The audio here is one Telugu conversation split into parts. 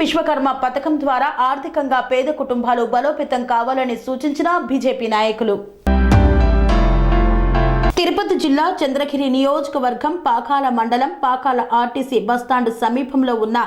విశ్వకర్మ పథకం ద్వారా ఆర్థికంగా పేద కుటుంబాలు బలోపేతం కావాలని సూచించిన బీజేపీ నాయకులు. తిరుపతి జిల్లా చంద్రగిరి నియోజకవర్గం పాకాల మండలం పాకాల ఆర్టీసీ బస్టాండ్ సమీపంలో ఉన్న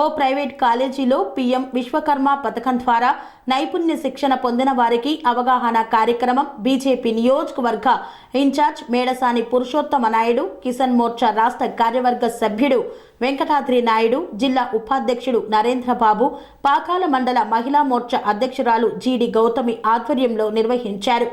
ఓ ప్రైవేట్ కాలేజీలో పీఎం విశ్వకర్మ పథకం ద్వారా నైపుణ్య శిక్షణ పొందిన వారికి అవగాహన కార్యక్రమం బీజేపీ నియోజకవర్గ ఇన్ఛార్జ్ మేడసాని పురుషోత్తమ నాయుడు కిసాన్ మోర్చా రాష్ట్ర కార్యవర్గ సభ్యుడు వెంకటాద్రి నాయుడు జిల్లా ఉపాధ్యక్షుడు నరేంద్రబాబు పాకాల మండల మహిళా మోర్చా అధ్యక్షురాలు జీడి గౌతమి ఆధ్వర్యంలో నిర్వహించారు.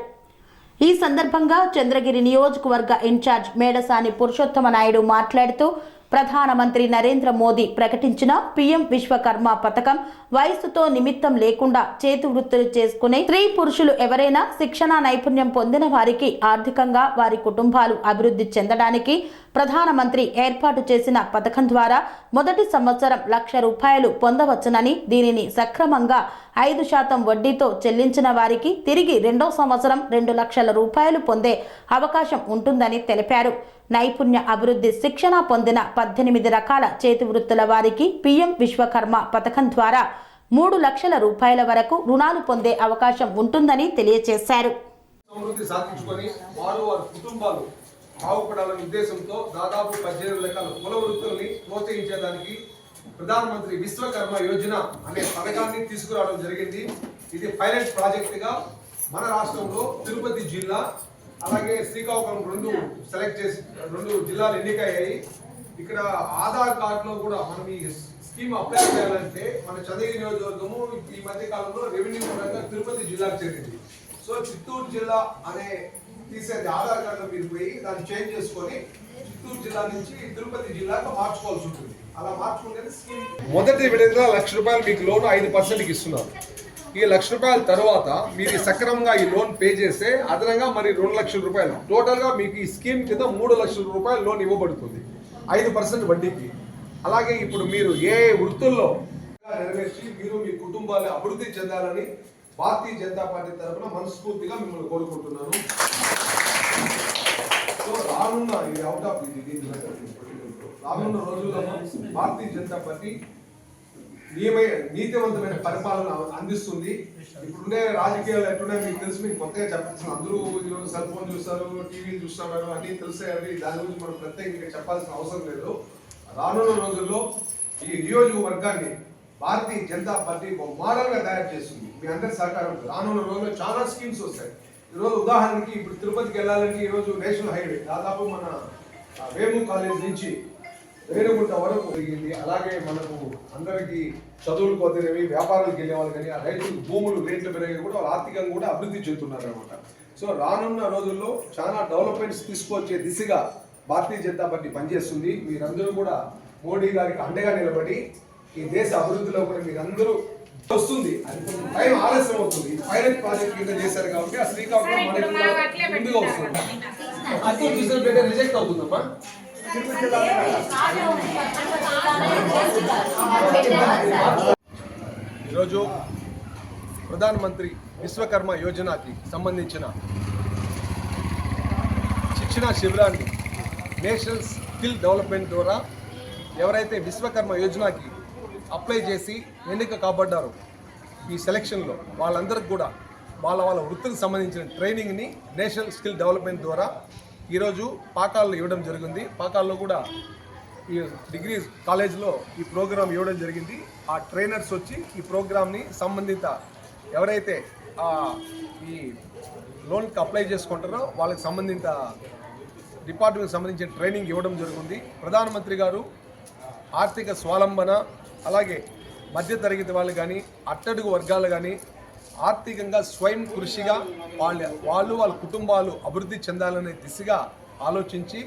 ఈ సందర్భంగా చంద్రగిరి నియోజకవర్గ ఇన్ఛార్జ్ మేడసాని పురుషోత్తమ నాయుడు మాట్లాడుతూ ప్రధానమంత్రి నరేంద్ర మోదీ ప్రకటించిన పీఎం విశ్వకర్మ పథకం వయసుతో నిమిత్తం లేకుండా చేతి వృత్తులు చేసుకునే స్త్రీ పురుషులు ఎవరైనా శిక్షణ నైపుణ్యం పొందిన వారికి ఆర్థికంగా వారి కుటుంబాలు అభివృద్ధి చెందడానికి ప్రధానమంత్రి ఏర్పాటు చేసిన పథకం ద్వారా మొదటి సంవత్సరం లక్ష రూపాయలు పొందవచ్చునని దీనిని సక్రమంగా ఐదు శాతం వడ్డీతో చెల్లించిన వారికి తిరిగి రెండో సంవత్సరం రెండు లక్షల రూపాయలు పొందే అవకాశం ఉంటుందని తెలిపారు. నైపుణ్య అభివృద్ధి శిక్షణ పొందిన పద్దెనిమిది రకాల చేతి వృత్తుల వారికి పీఎం విశ్వకర్మ పథకం ద్వారా మూడు లక్షల రూపాయల వరకు రుణాలు పొందే అవకాశం ఉంటుందని తెలియజేశారు. సమృద్ధి సాధించుకొని వారు వారి కుటుంబాలు బాగుపడాలనే ఉద్దేశంతో దాదాపు పద్దెనిమిది రకాల కుల వృత్తుల్ని ప్రోత్సహించేదానికి ప్రధానమంత్రి విశ్వకర్మ యోజన అనే పథకాన్ని తీసుకురావడం జరిగింది. ఇది పైలట్ ప్రాజెక్టుగా మన రాష్ట్రంలో తిరుపతి జిల్లా అలాగే శ్రీకాకుళం రెండు సెలెక్ట్ చేసి రెండు జిల్లాలు ఎన్నికయ్యాయి. ఇక్కడ ఆధార్ కార్డులో కూడా మనం ఈ స్కీమ్ అప్లై చేయాలంటే మన చదివి నియోజకవర్గము ఈ మధ్య కాలంలో రెవెన్యూ పరంగా తిరుపతి జిల్లాకు చేరింది. సో చిత్తూరు జిల్లా అనే తీసేది ఆధార్ కార్డులో మీరు పోయి దాన్ని చేంజ్ చేసుకొని చిత్తూరు జిల్లా నుంచి తిరుపతి జిల్లాకు మార్చుకోవాల్సి ఉంటుంది. మొదటి విడతగా లక్ష రూపాయలు మీకు లోన్ ఐదు పర్సెంట్కి ఇస్తున్నారు. ఈ లక్ష రూపాయల తర్వాత మీరు సక్రమంగా ఈ లోన్ పే చేస్తే అదనంగా మరి రెండు లక్షల రూపాయలు. టోటల్గా మీకు ఈ స్కీమ్ కింద మూడు లక్షల రూపాయలు లోన్ ఇవ్వబడుతుంది. ఐదు పర్సెంట్ వడ్డీకి. అలాగే ఇప్పుడు మీరు ఏ వృత్తుల్లో నెరవేర్చి మీరు మీ కుటుంబాన్ని అభివృద్ధి చెందాలని భారతీయ జనతా పార్టీ తరఫున మనస్ఫూర్తిగా మిమ్మల్ని కోరుకుంటున్నాను. సో రానున్న ఇది అవుట్ ఆఫ్ ఇది రానున్న రోజుల్లో భారతీయ జనతా పార్టీ నియమై నీతివంతమైన పరిపాలన అందిస్తుంది. ఇప్పుడుండే రాజకీయాలు ఎట్లున్నాయి మీకు తెలుసు మీకు కొత్తగా చెప్పాల్సిన అందరూ ఈరోజు సెల్ ఫోన్ చూస్తారు టీవీ చూస్తున్నారు అన్ని తెలుస్తాయి దాని గురించి మనం ప్రత్యేకంగా చెప్పాల్సిన అవసరం లేదు. రానున్న రోజుల్లో ఈ నియోజకవర్గాన్ని భారతీయ జనతా పార్టీ ఒక మోడల్గా తయారు చేస్తుంది. మీ అందరి సహకారం. రానున్న రోజుల్లో చాలా స్కీమ్స్ వస్తాయి. ఈరోజు ఉదాహరణకి ఇప్పుడు తిరుపతికి వెళ్ళాలంటే ఈరోజు నేషనల్ హైవే. దాదాపు మన వేము కాలేజ్ నుంచి రేణుగుంట వరకు జరిగింది అలాగే మనకు అందరికీ చదువులు పోతేనేవి వ్యాపారాలకు వెళ్ళే వాళ్ళు కానీ ఆ రైతులు భూములు రేట్లు పెరిగి కూడా వాళ్ళు ఆర్థికంగా కూడా అభివృద్ధి చెందుతున్నారు అనమాట సో రానున్న రోజుల్లో చాలా డెవలప్మెంట్స్ తీసుకొచ్చే దిశగా భారతీయ జనతా పార్టీ పనిచేస్తుంది. మీరందరూ కూడా మోడీ గారికి అండగా నిలబడి ఈ దేశ అభివృద్ధిలో కూడా మీరందరూ వస్తుంది. అది టైం ఆలస్యం అవుతుంది. పైలట్ ప్రాజెక్ట్ కింద చేశారు కాబట్టి ఆ శ్రీకాకుళం మనకి కూడా ముందుగా వస్తుంది. రిజెక్ట్ అవుతుందమ్మా. ఈరోజు ప్రధానమంత్రి విశ్వకర్మ యోజనకి సంబంధించిన శిక్షణ శిబిరాన్ని నేషనల్ స్కిల్ డెవలప్మెంట్ ద్వారా ఎవరైతే విశ్వకర్మ యోజనకి అప్లై చేసి ఎన్నిక కాబడ్డారో ఈ సెలక్షన్లో వాళ్ళందరికీ కూడా వాళ్ళ వాళ్ళ వృత్తికి సంబంధించిన ట్రైనింగ్ని నేషనల్ స్కిల్ డెవలప్మెంట్ ద్వారా ఈరోజు పాకాలను ఇవ్వడం జరిగింది. పాకాల్లో కూడా ఈ డిగ్రీ కాలేజ్లో ఈ ప్రోగ్రాం ఇవ్వడం జరిగింది. ఆ ట్రైనర్స్ వచ్చి ఈ ప్రోగ్రామ్ని సంబంధిత ఎవరైతే ఈ లోన్కి అప్లై చేసుకుంటారో వాళ్ళకి సంబంధిత డిపార్ట్మెంట్కి సంబంధించిన ట్రైనింగ్ ఇవ్వడం జరుగుతుంది ప్రధానమంత్రి గారు ఆర్థిక స్వాలంబన అలాగే మధ్యతరగతి వాళ్ళు కానీ అట్టడుగు వర్గాలు కానీ ఆర్థికంగా స్వయం కృషిగా వాళ్ళ వాళ్ళు వాళ్ళ కుటుంబాలు అభివృద్ధి చెందాలనే దిశగా ఆలోచించి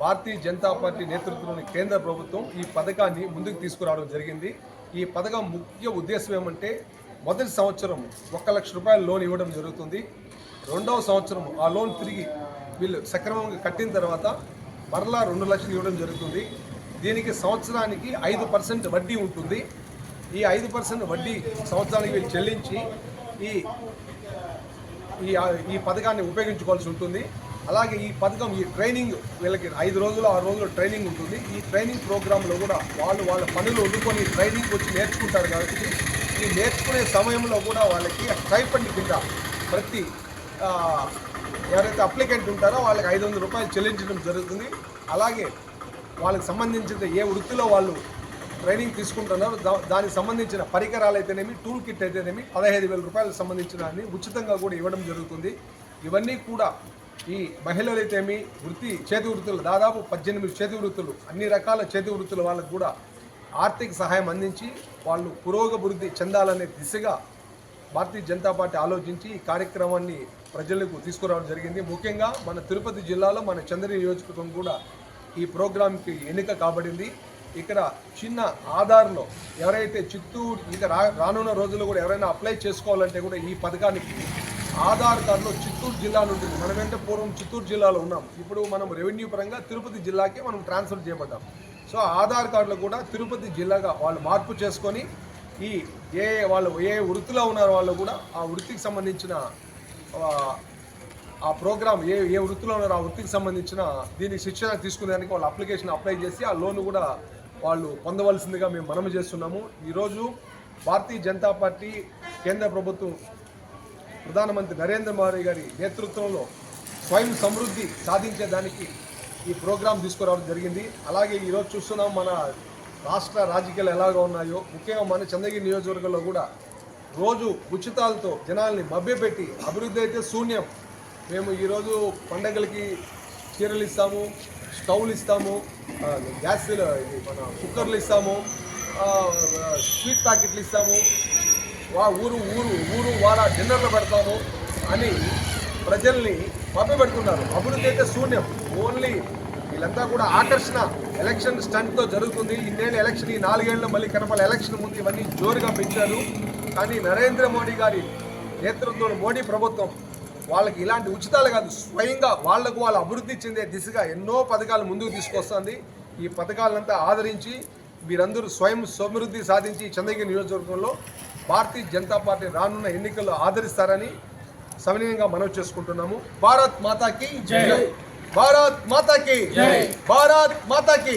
భారతీయ జనతా పార్టీ నేతృత్వంలోని కేంద్ర ప్రభుత్వం ఈ పథకాన్ని ముందుకు తీసుకురావడం జరిగింది. ఈ పథకం ముఖ్య ఉద్దేశం ఏమంటే మొదటి సంవత్సరం ఒక లక్ష రూపాయల లోన్ ఇవ్వడం జరుగుతుంది. రెండవ సంవత్సరం ఆ లోన్ తిరిగి వీళ్ళు సక్రమంగా కట్టిన తర్వాత మరలా రెండు లక్షలు ఇవ్వడం జరుగుతుంది. దీనికి సంవత్సరానికి ఐదు పర్సెంట్ వడ్డీ ఉంటుంది. ఈ ఐదు పర్సెంట్ వడ్డీ సంవత్సరానికి వీళ్ళు చెల్లించి ఈ ఈ పథకాన్ని ఉపయోగించుకోవాల్సి ఉంటుంది. అలాగే ఈ పథకం ఈ ట్రైనింగ్ వీళ్ళకి ఐదు రోజులు ఆరు రోజులు ట్రైనింగ్ ఉంటుంది. ఈ ట్రైనింగ్ ప్రోగ్రాంలో కూడా వాళ్ళు వాళ్ళ పనులు వండుకొని ట్రైనింగ్ వచ్చి నేర్చుకుంటారు కాబట్టి ఈ నేర్చుకునే సమయంలో కూడా వాళ్ళకి స్టైఫండ్ కింద ప్రతి ఎవరైతే అప్లికెంట్ ఉంటారో వాళ్ళకి ఐదు వందల రూపాయలు చెల్లించడం జరుగుతుంది. అలాగే వాళ్ళకి సంబంధించిన ఏ వృత్తిలో వాళ్ళు ట్రైనింగ్ తీసుకుంటున్నారు దా- దానికి సంబంధించిన పరికరాలు అయితేనేమి టూల్ కిట్ అయితేనేమి పదహైదు వేల రూపాయలకు సంబంధించిన అన్ని ఉచితంగా కూడా ఇవ్వడం జరుగుతుంది. ఇవన్నీ కూడా ఈ మహిళలైతేమి వృత్తి చేతి వృత్తులు దాదాపు పద్దెనిమిది చేతి వృత్తులు అన్ని రకాల చేతి వృత్తుల వాళ్ళకు కూడా ఆర్థిక సహాయం అందించి వాళ్ళు పురోగభివృద్ధి చెందాలనే దిశగా భారతీయ జనతా పార్టీ ఆలోచించి ఈ కార్యక్రమాన్ని ప్రజలకు తీసుకురావడం జరిగింది. ముఖ్యంగా మన తిరుపతి జిల్లాలో మన చంద్ర నియోజకవర్గం కూడా ఈ ప్రోగ్రాంకి ఎన్నిక కాబడింది. ఇక్కడ చిన్న ఆధార్లో ఎవరైతే చిత్తూరు ఇక రా రానున్న రోజుల్లో కూడా ఎవరైనా అప్లై చేసుకోవాలంటే కూడా ఈ పథకానికి ఆధార్ కార్డులో చిత్తూరు జిల్లా నుండి మనం ఏంటంటే పూర్వం చిత్తూరు జిల్లాలో ఉన్నాం. ఇప్పుడు మనం రెవెన్యూ పరంగా తిరుపతి జిల్లాకే మనం ట్రాన్స్ఫర్ చేయబడ్డాం. సో ఆధార్ కార్డులో కూడా తిరుపతి జిల్లాగా వాళ్ళు మార్పు చేసుకొని ఈ ఏ వాళ్ళు ఏ వృత్తిలో ఉన్నారో వాళ్ళు కూడా ఆ వృత్తికి సంబంధించిన ఆ, ఆ ప్రోగ్రామ్ ఏ ఏ వృత్తిలో ఉన్నారో ఆ వృత్తికి సంబంధించిన దీనికి శిక్షణ తీసుకునేదానికి వాళ్ళు అప్లికేషన్ అప్లై చేసి ఆ లోన్ కూడా వాళ్ళు పొందవలసిందిగా మేము మనము చేస్తున్నాము. ఈరోజు భారతీయ జనతా పార్టీ కేంద్ర ప్రభుత్వం ప్రధానమంత్రి నరేంద్ర మోడీ గారి నేతృత్వంలో స్వయం సమృద్ధి సాధించేదానికి ఈ ప్రోగ్రాం తీసుకురావడం జరిగింది. అలాగే ఈరోజు చూస్తున్నాం మన రాష్ట్ర రాజకీయాలు ఎలాగ ఉన్నాయో. ముఖ్యంగా మన చంద్రగిరి నియోజకవర్గంలో కూడా రోజు ఉచితాలతో జనాల్ని మభ్యపెట్టి అభివృద్ధి అయితే శూన్యం. మేము ఈరోజు పండగలకి చీరలు ఇస్తాము స్టవ్లు ఇస్తాము గ్యాస్ ఇది మన కుక్కర్లు ఇస్తాము స్వీట్ ప్యాకెట్లు ఇస్తాము. వా ఊరు ఊరు ఊరు వాడ డిన్నర్లు పెడతాము అని ప్రజల్ని పెడుతున్నారు అభివృద్ధి అయితే శూన్యం. ఓన్లీ వీళ్ళంతా కూడా ఆకర్షణ ఎలక్షన్ స్టంట్తో జరుగుతుంది. ఇన్నేళ్ళు ఎలక్షన్ ఈ నాలుగేళ్ళు మళ్ళీ కనపల ఎలక్షన్ ముందు ఇవన్నీ జోరుగా పెంచారు. కానీ నరేంద్ర మోడీ గారి నేతృత్వంలో మోడీ ప్రభుత్వం వాళ్ళకి ఇలాంటి ఉచితాలు కాదు స్వయంగా వాళ్ళకు వాళ్ళు అభివృద్ధి చెందే దిశగా ఎన్నో పథకాలు ముందుకు తీసుకొస్తుంది. ఈ పథకాలంతా ఆదరించి వీరందరూ స్వయం సమృద్ధి సాధించి చంద్రగిరి నియోజకవర్గంలో భారతీయ జనతా పార్టీ రానున్న ఎన్నికల్లో ఆదరిస్తారని సవినయంగా మనవి చేసుకుంటున్నాము. భారత్ మాతాకి జై. భారత్ మాతాకి జై. భారత్ మాతాకి